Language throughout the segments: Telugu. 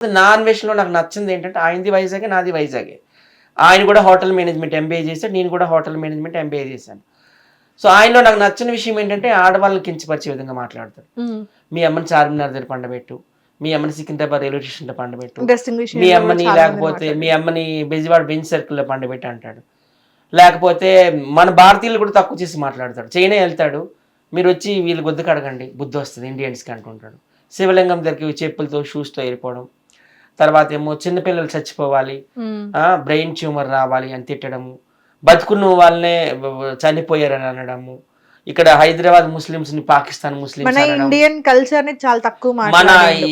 నా అన్వేషణలో నాకు నచ్చింది ఏంటంటే ఆయనది వైజాగే నాది వైజాగే. ఆయన కూడా హోటల్ మేనేజ్మెంట్ ఎంబీఏ చేశాడు నేను కూడా హోటల్ మేనేజ్మెంట్ ఎంబీఏ చేశాను. సో ఆయనలో నాకు నచ్చిన విషయం ఏంటంటే ఆడవాళ్ళని కించపరిచే విధంగా మాట్లాడతాడు. ఉమ్. మీ అమ్మని చార్మినార్ దగ్గర పండబెట్టు మీ అమ్మని సికింద్రాబాద్ రైల్వే స్టేషన్లో పండబెట్టు మీ అమ్మని లేకపోతే మీ అమ్మని బెజవాడ బెంచ్ సర్కిల్లో పండబెట్టి అంటాడు. లేకపోతే మన భారతీయులు కూడా తక్కువ చేసి మాట్లాడతాడు. చైనా వెళ్తాడు మీరు వచ్చి వీళ్ళు గుద్దు కడగండి బుద్ధి వస్తుంది ఇండియన్స్కి అంటుంటాడు. శివలింగం దగ్గరికి చెప్పులతో షూస్తో వెళ్ళిపోవడం తర్వాత ఏమో చిన్నపిల్లలు చచ్చిపోవాలి. బ్రెయిన్ ట్యూమర్ రావాలి అని తిట్టడము. బతుకున్న వాళ్ళనే చనిపోయారని అనడము. ఇక్కడ హైదరాబాద్ ముస్లిమ్స్ని పాకిస్తాన్ ముస్లిమ్స్ మన ఇండియన్ కల్చర్ని చాలా తక్కువ మన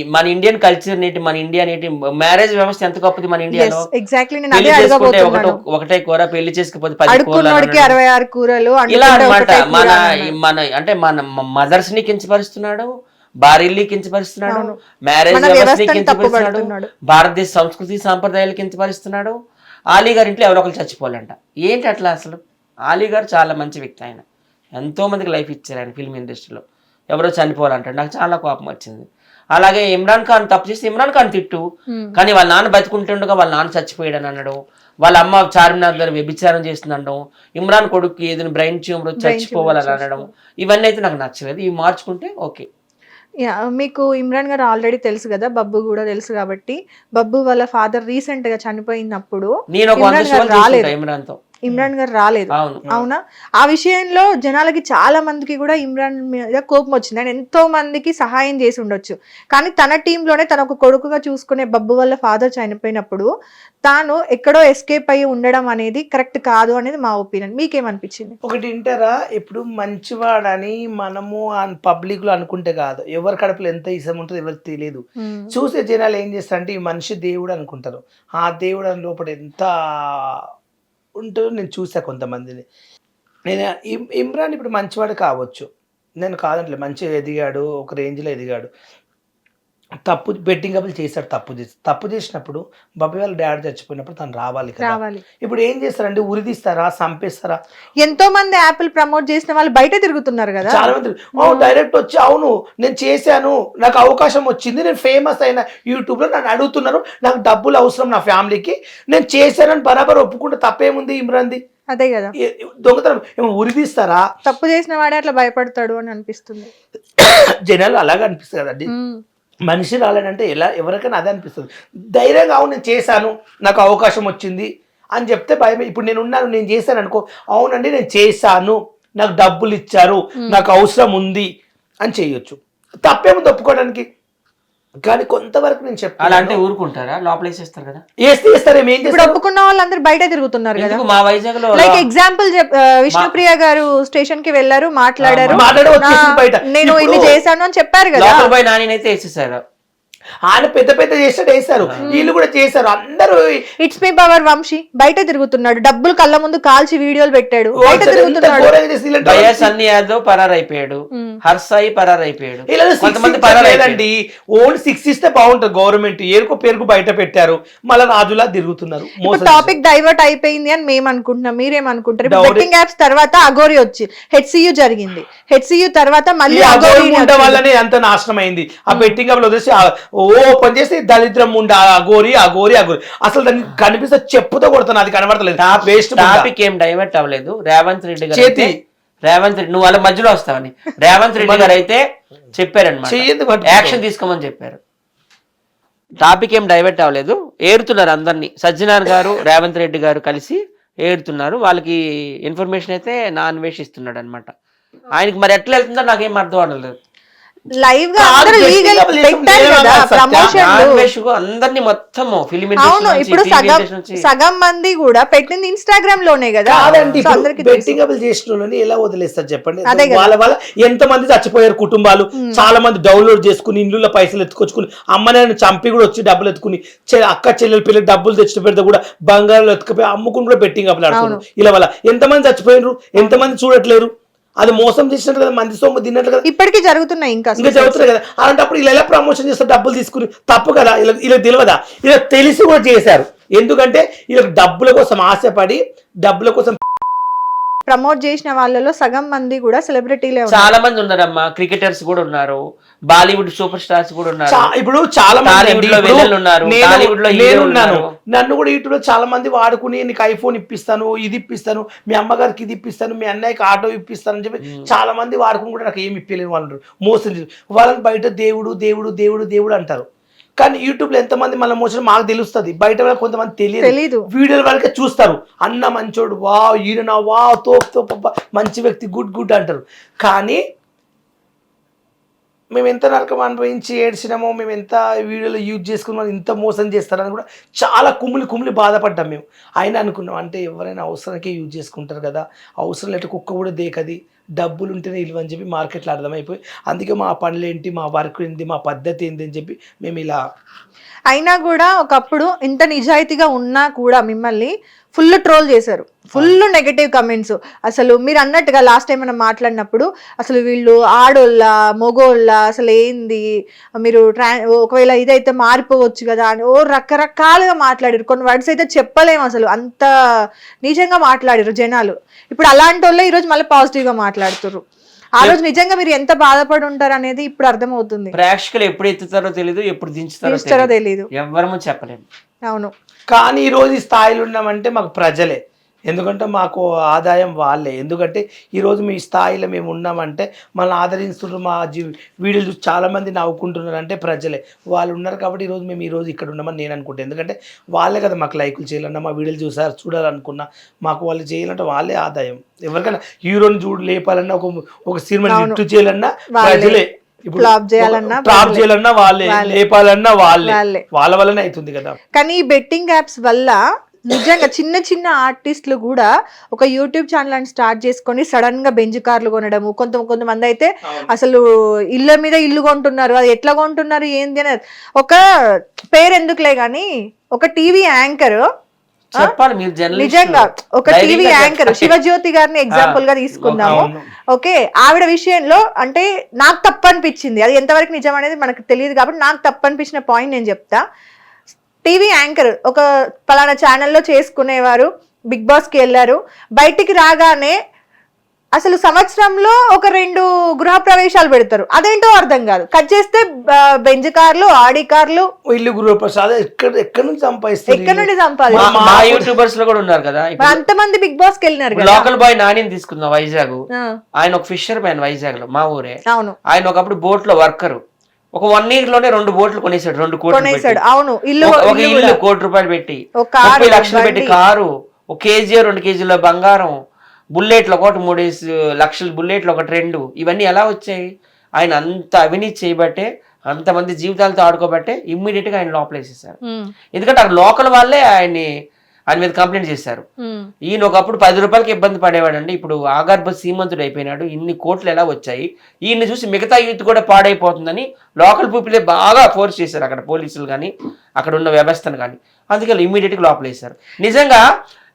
మన ఇండియన్ కల్చర్ నేటి మన ఇండియా నేటి మ్యారేజ్ వ్యవస్థ ఎంత గొప్పది మన ఇండియాలో? ఎగ్జాక్ట్లీ నేను అదే అడగబోతున్నాను ఒకటే కూర పెళ్ళి చేసుకపోతే పది కూరలు. అరవై ఆరు కూరలు ఇలా అన్నమాట. మన. మన అంటే మన మదర్స్ని కించపరుస్తున్నాడు. భార్యల్ని కించపరుస్తున్నాడు. మ్యారేజ్ వ్యవస్థని కించపరుస్తున్నాడు. భారతదేశ సంస్కృతి సాంప్రదాయాలు కించపరుస్తున్నాడు. ఆలీ గారి ఇంట్లో ఎవరో ఒకరు చచ్చిపోవాలంట. ఏంటి అట్లా అసలు? ఆలీ గారు చాలా మంచి వ్యక్తి ఆయన. ఎంతో మందికి లైఫ్ ఇచ్చారు ఆయన ఫిల్మ్ ఇండస్ట్రీలో. ఎవరో చనిపోవాలంటాడు. నాకు చాలా కోపం వచ్చింది. అలాగే ఇమ్రాన్ ఖాన్ తప్పు చేసి ఇమ్రాన్ ఖాన్ తిట్టు. కానీ వాళ్ళ నాన్న బతుకుంటుండగా వాళ్ళ నాన్న చచ్చిపోయాడని అనడం వాళ్ళ అమ్మ చార్మినార్ దగ్గర వ్యభిచారం చేస్తుంది అనడం ఇమ్రాన్ కొడుకు ఏదైనా బ్రెయిన్ ట్యూమర్ చచ్చిపోవాలని అనడం ఇవన్నీ అయితే నాకు నచ్చలేదు. ఇవి మార్చుకుంటే ఓకే. యా, మీకు ఇమ్రాన్ గారు ఆల్రెడీ తెలుసు కదా బబ్బు కూడా తెలుసు కాబట్టి బబ్బు వాళ్ళ ఫాదర్ రీసెంట్గా చనిపోయినప్పుడు నేను ఒక వంద ఇమ్రాన్ గారు షోలు రాలేదు. చూసుకుంటా ఇమ్రాన్తో ఇమ్రాన్ గారు రాలేదు. అవును. అవునా? ఆ విషయంలో జనాలకి చాలా మందికి కూడా ఇమ్రాన్ మీద కోపం వచ్చింది. ఆయన ఎంతో మందికి సహాయం చేసి ఉండొచ్చు. కానీ తన టీంలోనే తన ఒక కొడుకుగా చూసుకునే బబ్బు వల్ల ఫాదర్ చనిపోయినప్పుడు తాను ఎక్కడో ఎస్కేప్ అయ్యి ఉండడం అనేది కరెక్ట్ కాదు అనేది మా ఒపీనియన్. మీకేమనిపించింది? ఒకటి వింటారా? ఇప్పుడు మంచివాడని మనము పబ్లిక్లో అనుకుంటే కాదు. ఎవరి కడుపులో ఎంత ఇష్టం ఉంటుందో ఎవరికి తెలియదు చూసే జనాలు ఏం చేస్తారంటే ఈ మనిషి దేవుడు అనుకుంటారు. ఆ దేవుడు అని లోపల ఎంత ఉంటూ నేను చూసా కొంతమందిని. నేను ఇమ్- ఇమ్రాన్ ఇప్పుడు మంచివాడు కావచ్చు. నేను కాదంటలే మంచిగా ఎదిగాడు ఒక రేంజ్లో ఎదిగాడు. తప్పు బెట్టింగ్ అప్పులు చేశాడు తప్పు చేసి తప్పు చేసినప్పుడు బాబాయ్ వాళ్ళ డాడీ చచ్చిపోయినప్పుడు తను రావాలి కదా. రావాలి. ఇప్పుడు ఏం చేస్తారంటే ఉరిదిస్తారా చంపేస్తారా? ఎంతో మంది యాపిల్ ప్రమోట్ చేసిన వాళ్ళు బయట తిరుగుతున్నారు కదా. చాలా మంది "ఓ, డైరెక్ట్ వచ్చి అవును నేను చేశాను నాకు అవకాశం వచ్చింది నేను ఫేమస్ అయిన యూట్యూబ్లో నన్ను అడుగుతున్నారు నాకు డబ్బులు అవసరం నా ఫ్యామిలీకి నేను చేశానని బరాబర్ ఒప్పుకుంటే తప్పేముంది ఇమ్రాన్ది? అదే కదా. దొంగతనం ఏమో ఉరిదీస్తారా తప్పు చేసిన వాడే అట్లా భయపడతాడు అని అనిపిస్తుంది. జనాలు అలాగే అనిపిస్తుంది కదండి. ఉమ్. మనిషి రాలేడంటే ఎలా ఎవరికైనా అదే అనిపిస్తుంది. ధైర్యంగా అవును నేను చేశాను నాకు అవకాశం వచ్చింది అని చెప్తే భయం ఇప్పుడు నేను ఉన్నాను నేను చేశాను అనుకో అవునండి నేను చేశాను నాకు డబ్బులు ఇచ్చారు నాకు అవసరం ఉంది అని చేయొచ్చు. తప్పేముంది ఒప్పుకోవడానికి కానీ కొంతవరకు నేను అలా అంటే ఊరుకుంటారా? లోపల వేసేస్తారు కదా? వేస్తే వేస్తారు ఏం ఇప్పుడు చేస్తారు? ఒప్పుకున్న వాళ్ళందరూ బయట తిరుగుతున్నారు కదా. ఎందుకు మా వైజాగ్లో లైక్ ఎగ్జాంపుల్ విష్ణుప్రియ గారు స్టేషన్కి వెళ్ళారు మాట్లాడారు. ఆ, మాట్లాడి వచ్చేసింది నా- బయట. నేను ఇప్పుడు- ఇన్ని చేశాను అని చెప్పారు కదా. లోపల పోయి నానినైతే వేసేసారు. ఆయన పెద్ద పెద్ద చేసాడు వేశారు వీళ్ళు కూడా చేశారు అందరూ ఇట్స్ మీ పవర్ వంశీ బయట తిరుగుతున్నాడు. డబ్బులు కళ్ళ ముందు కాల్చి వీడియోలు పెట్టాడు. బయట తిరుగుతున్నాడు. సన్నీ యాదవ్ పరారైపోయాడు. హర్సాయి పరారైపోయాడు. కొంతమంది ఓన్లీ సిక్స్ ఇస్తే బాగుంటుంది గవర్నమెంట్. ఏరుకో పేరుకు బయట పెట్టారు. మళ్ళీ రాజులా తిరుగుతున్నారు. టాపిక్ డైవర్ట్ అయిపోయింది అని మేము అనుకుంటున్నాం. మీరేమనుకుంటారు? బెట్టింగ్ యాప్స్ తర్వాత అగోరి వచ్చి హెచ్సియు జరిగింది. హెచ్సియు తర్వాత మళ్ళీ అఘోరి అగోరి ఎంత నాశనం అయింది ఆ బెట్టింగ్ అప్పుడు వదిలేసి ఆ ఓపెన్ చేసి దళిద్రం ముండ అగోరి అగోరి అగోరి అసలు దాన్ని కనిపిస్తే చెప్పుతో కొడుతున్నా అది కనబడతలేదు. వేస్ట్ టాపిక్ ఏం డైవర్ట్ అవ్వలేదు. రేవంత్ రెడ్డి గారు చేతి. రేవంత్ రెడ్డి నువ్వు వాళ్ళ మధ్యలో వస్తావని. రేవంత్ రెడ్డి గారు అయితే చెప్పారనమాట. యాక్షన్ తీసుకోమని చెప్పారు. టాపిక్ ఏం డైవర్ట్ అవ్వలేదు. ఏరుతున్నారు అందరినీ. సజ్జనార్ గారు రేవంత్ రెడ్డి గారు కలిసి ఏరుతున్నారు. వాళ్ళకి ఇన్ఫర్మేషన్ అయితే నా అన్వేషిస్తున్నాడు అనమాట ఆయనకి మరి ఎట్లా వెళ్తుందో నాకేం అర్థం అవ్వలేదు లైవ్గా అందరూ లీగల్ పెట్టారు నేనే కదా అన్వేషకు అందరినీ మొత్తం ఫిలిం అవును ఇప్పుడు సగం సగం మంది కూడా పెట్టింది ఇన్స్టాగ్రామ్లోనే కదా. బెట్టింగ్ అబుల్ చేసిన ఎలా వదిలేస్తారు చెప్పండి. వాళ్ళ వల్ల ఎంత మంది చచ్చిపోయారు కుటుంబాలు? చాలా మంది డౌన్లోడ్ చేసుకుని ఇండ్లలో పైసలు ఎత్తుకొచ్చుకుని అమ్మని చంపి కూడా వచ్చి డబ్బులు ఎత్తుకుని అక్క చెల్లెలు పిల్లలు డబ్బులు తెచ్చి పెడితే కూడా బంగారాలు ఎత్తుకుపోయి అమ్ముకుని కూడా బెట్టింగ్ అప్పులు ఆడుతున్నారు ఇలా వల్ల ఎంతమంది చచ్చిపోయినారు? ఎంతమంది చూడట్లేరు? అది మోసం చేసినట్టు కదా మంది సొమ్ము తిన్నట్లు కదా. ఇప్పటికీ జరుగుతున్నాయి ఇంకా ఇంకా చదువుతున్నారు కదా. అలాంటప్పుడు ఇలా ఎలా ప్రమోషన్ చేస్తారు? డబ్బులు తీసుకుని. తప్పు కదా ఇలా ఇలా తెలియదా? ఇలా తెలిసి కూడా చేశారు. ఎందుకంటే వీళ్ళకి డబ్బుల కోసం ఆశపడి డబ్బుల కోసం ప్రమోట్ చేసిన వాళ్ళలో సగం మంది కూడా సెలబ్రిటీలే ఉన్నారు. చాలా మంది ఉన్నారమ్మా. క్రికెటర్స్ కూడా ఉన్నారు. బాలీవుడ్ సూపర్ స్టార్స్ కూడా ఉన్నారు. ఇప్పుడు చాలా మంది ఉన్నారు, నేను- టాలీవుడ్లో నేను హీరోలు ఉన్నాను. ఉన్నారు. నన్ను కూడా యూట్యూబ్లో చాలా మంది వాడుకుని నీకు ఐఫోన్ ఇప్పిస్తాను ఇది ఇప్పిస్తాను మీ అమ్మగారికి ఇది ఇప్పిస్తాను మీ అన్నయ్యకి ఆటో ఇప్పిస్తాను అని చెప్పి చాలా మంది వాడుకుని కూడా నాకు ఏమి ఇప్పలేని వాళ్ళు. మోసం వాళ్ళని బయట దేవుడు దేవుడు దేవుడు దేవుడు అంటారు. కానీ యూట్యూబ్లో ఎంతమంది మన మోసం మాకు తెలుస్తుంది. బయట వాళ్ళకి కొంతమంది తెలియదు. వీడియోల వరకే చూస్తారు. అన్న మంచోడు వా ఈయన వా తోపు మంచి వ్యక్తి గుడ్ గుడ్ అంటారు. కానీ మేము ఎంత నరకం అనుభవించి ఏడ్చినామో మేము ఎంత వీడియోలో యూజ్ చేసుకున్నామో ఇంత మోసం చేస్తారని కూడా చాలా కుమిలి కుమిలి బాధపడ్డాం మేము. అయినా అనుకున్నాం అంటే ఎవరైనా అవసరానికే యూజ్ చేసుకుంటారు కదా. అవసరం లేకపోతే కుక్క కూడా దేకది. డబ్బులు ఉంటేనే ఇల్లు అని చెప్పి మార్కెట్లో అర్థమైపోయి అందుకే మా పనులు ఏంటి మా వర్క్ ఏంటి మా పద్ధతి ఏంటి అని చెప్పి మేము ఇలా అయినా కూడా ఒకప్పుడు ఇంత నిజాయితీగా ఉన్నా కూడా మిమ్మల్ని ఫుల్ ట్రోల్ చేశారు. Full negative comments. అసలు మీరు అన్నట్టుగా లాస్ట్ టైం మనం మాట్లాడినప్పుడు అసలు వీళ్ళు ఆడోళ్ళ మొగోళ్ళ అసలు ఏంది? మీరు ట్రా ఒకవేళ ఇదైతే మారిపోవచ్చు కదా అని ఓ రకరకాలుగా మాట్లాడారు. కొన్ని వర్డ్స్ అయితే చెప్పలేము అసలు. అంత నిజంగా మాట్లాడారు జనాలు. ఇప్పుడు అలాంటి వాళ్ళే ఈరోజు మళ్ళీ పాజిటివ్గా మాట్లాడుతున్నారు ఆ రోజు నిజంగా మీరు ఎంత బాధపడి ఉంటారు అనేది ఇప్పుడు అర్థమవుతుంది. ప్రేక్షకులు ఎప్పుడు ఎత్తుతారో తెలియదు ఎప్పుడు దించుతారో తెలియదు తెలీదు. ఎవ్వరము చెప్పలేము అవును. కానీ ఈరోజు ఈ స్థాయిలో ఉన్నామంటే మాకు ప్రజలే. ఎందుకంటే మాకు ఆదాయం వాళ్ళే. ఎందుకంటే ఈరోజు మీ స్థాయిలో మేము ఉన్నామంటే మనల్ని ఆదరిస్తున్నారు మా జీ వీడియోలు చూసి చాలామంది నవ్వుకుంటున్నారు అంటే ప్రజలే. వాళ్ళు ఉన్నారు కాబట్టి ఈరోజు మేము ఈరోజు ఇక్కడ ఉన్నామని నేను అనుకుంటాను ఎందుకంటే వాళ్ళే కదా మాకు లైకులు చేయాలన్నా మా వీడియోలు చూసారు చూడాలనుకున్నా మాకు వాళ్ళు చేయాలంటే వాళ్ళే ఆదాయం. ఎవరికైనా హీరోని చూడు లేపాలన్నా ఒక ఒక సినిమా. హిట్ చేయాలన్నా. ప్రజలే. Flop చేయాలన్నా వాళ్ళే. లేపాలన్నా వాళ్ళే. వాళ్ళే. వల్లనే అవుతుంది కదా. కానీ ఈ బెట్టింగ్ యాప్స్ వల్ల నిజంగా చిన్న చిన్న ఆర్టిస్టులు కూడా ఒక యూట్యూబ్ ఛానల్ అని స్టార్ట్ చేసుకొని సడన్గా బెంజ్ కార్లు కొనడము కొంత కొంతమంది అయితే అసలు ఇళ్ళ మీద ఇల్లు కొంటున్నారు అది ఎట్లా కొంటున్నారు ఏంది అని ఒక పేరు ఎందుకులే గాని ఒక టీవీ యాంకర్ చెప్పాలి మీరు నిజంగా ఒక టీవీ యాంకర్. శివజ్యోతి గారిని ఎగ్జాంపుల్గా తీసుకుందాము. ఓకే ఆవిడ విషయంలో అంటే నాకు తప్పు అనిపించింది అది ఎంతవరకు నిజం అనేది మనకు తెలియదు కాబట్టి నాకు తప్పు అనిపించిన పాయింట్ నేను చెప్తా. టీవీ యాంకర్ ఒక పలానా ఛానల్లో చేసుకునేవారు బిగ్ బాస్కి వెళ్ళారు. బయటికి రాగానే అసలు సంవత్సరంలో ఒక రెండు గృహ ప్రవేశాలు పెడతారు. అదేంటో అర్థం కాదు. కట్ చేస్తే బెంజ్ కార్లు ఆడి కార్లు. ఇల్లు గురుప్రసాద్ ఎక్కడ ఎక్కడ నుంచి సంపాదిస్తారు ఎక్కడి నుండి మా యూట్యూబర్స్లో కూడా ఉన్నారు కదా. మరి అంతమంది బిగ్ బాస్కి వెళ్ళినారు కదా. లోకల్ బాయ్ నానిని తీసుకుందాం వైజాగ్. ఆయన ఒక ఫిషర్ మ్యాన్ వైజాగ్లో మా ఊరే. అవును. ఆయన ఒకప్పుడు బోట్లో వర్కర్. ఒక వన్ ఇయర్లోనే రెండు బోట్లు కొనేసాడు రెండు కోట్లు అవును. ఇల్లు ఒక- ఇల్లు. కోటి రూపాయలు పెట్టి. ఒక లక్షలు పెట్టి. కారు. ఒక కేజీ రెండు కేజీల బంగారం. బుల్లెట్లు ఒకటి మూడేసి లక్షల బుల్లెట్లు ఒకటి రెండు ఇవన్నీ ఎలా వచ్చాయి? ఆయన అంత అవినీతి చేయబట్టే అంతమంది జీవితాలతో ఆడుకోబట్టే ఇమ్మీడియట్గా ఆయన లోపలేసేసారు. ఎందుకంటే అక్కడ లోకల్ వాళ్ళే ఆయన్ని ఆయన మీద కంప్లైంట్ చేశారు. ఈయన ఒకప్పుడు పది రూపాయలకి ఇబ్బంది పడేవాడండి. ఇప్పుడు ఆగర్భ సీమంతుడు అయిపోయినాడు. ఇన్ని కోట్లు ఎలా వచ్చాయి? ఈయన్ని చూసి మిగతా యూత్ కూడా పాడైపోతుందని లోకల్ పీపులే బాగా ఫోర్స్ చేశారు అక్కడ పోలీసులు కానీ అక్కడ ఉన్న వ్యవస్థను కానీ అందుకే ఇమీడియట్గా లోపలేశారు. నిజంగా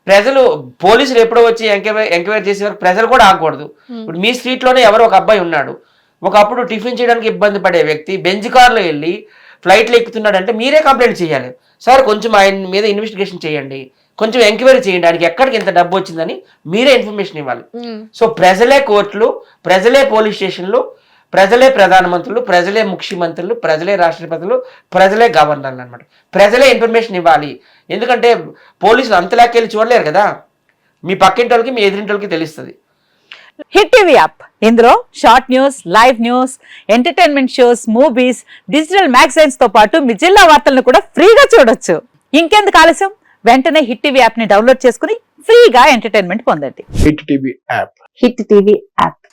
ప్రజలు పోలీసులు ఎప్పుడో వచ్చి ఎంక్వైరీ ఎంక్వైరీ చేసేవారు ప్రజలు కూడా ఆగకూడదు. ఇప్పుడు మీ స్ట్రీట్లోనే ఎవరో ఒక అబ్బాయి ఉన్నాడు. ఒకప్పుడు టిఫిన్ చేయడానికి ఇబ్బంది పడే వ్యక్తి బెంచ్ కార్లో వెళ్ళి ఫ్లైట్లో ఎక్కుతున్నాడంటే మీరే కంప్లైంట్ చేయాలి. సార్ కొంచెం ఆయన మీద ఇన్వెస్టిగేషన్ చేయండి. కొంచెం ఎంక్వైరీ చేయండి. ఆయనకి ఎక్కడికి ఎంత డబ్బు వచ్చిందని మీరే ఇన్ఫర్మేషన్ ఇవ్వాలి. సో ప్రజలే కోర్టులు ప్రజలే పోలీస్ స్టేషన్లు ప్రజలే ప్రధానమంత్రులు ప్రజలే ముఖ్యమంత్రులు ప్రజలే రాష్ట్రపతులు ప్రజలే గవర్నర్లు అన్నమాట. ప్రజలే ఇన్ఫర్మేషన్ ఇవ్వాలి. ఎందుకంటే పోలీసులు అంతలాకెళ్ళి చూడలేరు కదా. మీ పక్కింటి వాళ్ళకి మీ ఎదురింటి వాళ్ళకి తెలుస్తుంది. Hit TV app. ఇందులో short news live news entertainment shows movies digital మ్యాగజైన్స్తో పాటు మీ జిల్లా వార్తలను కూడా ఫ్రీగా చూడొచ్చు. ఇంకెందుకు ఆలస్యం? వెంటనే హిట్ టీవీ యాప్ని డౌన్లోడ్ చేసుకుని ఫ్రీగా ఎంటర్టైన్మెంట్ పొందండి. Hit TV app. Hit TV app.